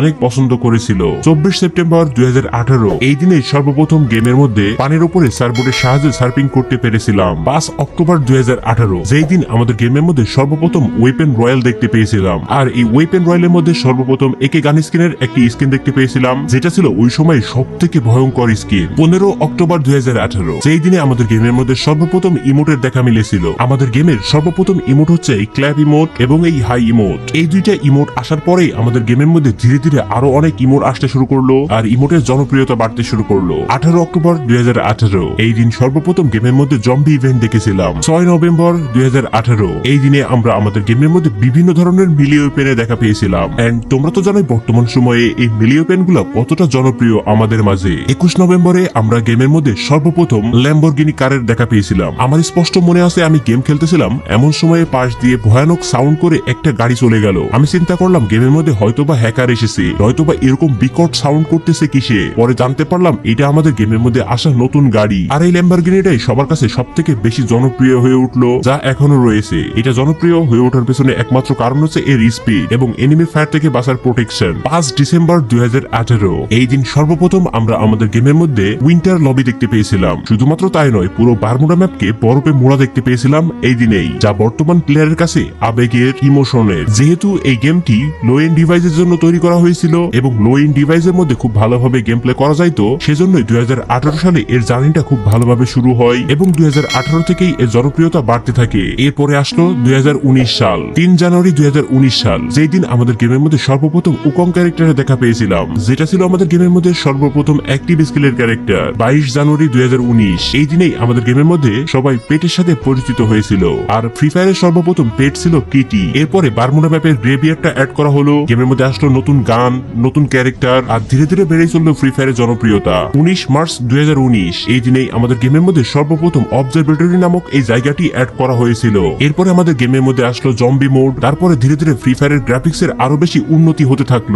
অনেক পছন্দ করেছিল। চব্বিশ সেপ্টেম্বর দুই হাজার আঠারো, এই দিনে সর্বপ্রথম গেমের মধ্যে পানির উপরে সার্বোর্ডের সাহায্যে সার্ফিং করতে পেরেছিলাম। পাঁচ অক্টোবর দুই যেই দিন আমাদের গেমের মধ্যে সর্বপ্রথম ওয়েপেন রয়্যাল দেখতে পেয়েছিলাম। আর এই ওয়েপেন রয়্যালের মধ্যে সর্বপ্রথম একে গান স্কিনের একটি স্কিন দেখতে পেয়েছিলাম, যেটা ছিল ওই সময় সব থেকে ভয়ঙ্কর স্কিন পনেরো অক্টোবর দুই যেই দিনে আমাদের গেমের মধ্যে সর্বপ্রথম ইমোটের দেখা মিলেছিল। আমাদের গেমের সর্বপ্রথম ইমোট হচ্ছে এই ক্ল্যাপ ইমোট এবং এই হাই ইমোট এই দুইটা ইমোট আসার পরেই আমাদের গেমের মধ্যে ধীরে ধীরে আরও অনেক ইমোট আসতে শুরু করল আর ইমোটের জনপ্রিয়তা বাড়তে শুরু করল। আঠারো অক্টোবর দুই এই দিন সর্বপ্রথম গেমের মধ্যে জম্বি ইভেন্ট দেখেছিলাম। ছয় নভেম্বর দুই এই দিনে আমরা আমাদের গেমের মধ্যে বিভিন্ন ধরনের মিলিও পেনে দেখা পেয়েছিলাম। এন্ড তোমরা তো জানোই বর্তমান সময়ে এই মিলিও পেনগুলো কতটা জনপ্রিয় আমাদের মাঝে। একুশ নভেম্বরে আমরা গেমের মধ্যে সর্বপ্রথম ল্যাম্বরগিনি কারের দেখা পেয়েছিলাম। আমার স্পষ্ট মনে আছে আমি গেম খেলতেছিলাম, এমন সময়ে পাশ দিয়ে ভয়ানক সাউন্ড করে একটা গাড়ি চলে গেল। আমি চিন্তা করলাম গেমের মধ্যে হয়তোবা হ্যাকার এসেছে। হয়তোবা এরকম বিকট সাউন্ড করতেছে কিসে? পরে জানতে পারলাম এটা আমাদের গেমের মধ্যে আসা নতুন গাড়ি। আর এই ল্যাম্বরগিনিটাই সবার কাছে সব থেকে বেশি জনপ্রিয় হয়ে উঠল, যা এখনও রয়েছে। এটা জনপ্রিয় হয়ে ওঠার পেছনে একমাত্র কারণ হচ্ছে এর স্পিড এবং এনিমি ফায়ার থেকে বাঁচার প্রোটেকশন পাঁচ ডিসেম্বর দুই এই দিন সর্বপ্রথম আমরা আমাদের গেমের মধ্যে উইন্টার লবি দেখতে পেয়েছিলাম। শুধুমাত্র তাই নয়, পুরো বারমুডা ম্যাপকে বরফে মোড়া দেখতে পেয়েছিলাম এই দিনেই, যা বর্তমান প্লেয়ারের কাছে আবেগের ইমোশনের যেহেতু এই গেমটি লো এন্ড ডিভাইসের জন্য তৈরি করা হয়েছিল এবং লো এন্ড ডিভাইসের মধ্যে খুব ভালোভাবে গেম প্লে করা যাইতো সেজন্যই দুই সালে এর জার্নিটা খুব ভালোভাবে শুরু হয় এবং দুই থেকেই এর জনপ্রিয়তা বাড়তে থাকে। এরপরে আসলো দুই সাল, তিন জানুয়ারি দুই সাল, যেই দিন আমাদের গেমের মধ্যে সর্বপ্রথম উকং ক্যারেক্টারে দেখা পেয়েছিলাম, যেটা ছিল আমাদের গেমের মধ্যে সর্বপ্রথম অ্যাক্টিভ স্কিলের ক্যারেক্টার বাইশ জানুয়ারি দুই হাজার উনিশ। এই দিনেই আমাদের গেমের মধ্যে সবাই পেটের সাথে পরিচিত হয়েছিল। আর ফ্রি ফায়ারের সর্বপ্রথম পেট ছিল কিটি এরপরে বারমুডা ম্যাপের গ্রেভিয়ারটা অ্যাড করা হলো। গেমের মধ্যে আসলো নতুন গান নতুন ক্যারেক্টার, আর ধীরে ধীরে বেড়েই চলল ফ্রি ফায়ারের জনপ্রিয়তা। উনিশ মার্চ দুই হাজার উনিশ, এই দিনেই আমাদের গেমের মধ্যে সর্বপ্রথম অবজারভেটরি নামক এই জায়গাটি অ্যাড করা হয়েছিল। এরপরে আমাদের গেমের মধ্যে আসলো জম্বি মোড তারপরে ধীরে ধীরে ফ্রি ফায়ারের গ্রাফিক্স এর আরও বেশি উন্নতি হতে থাকল।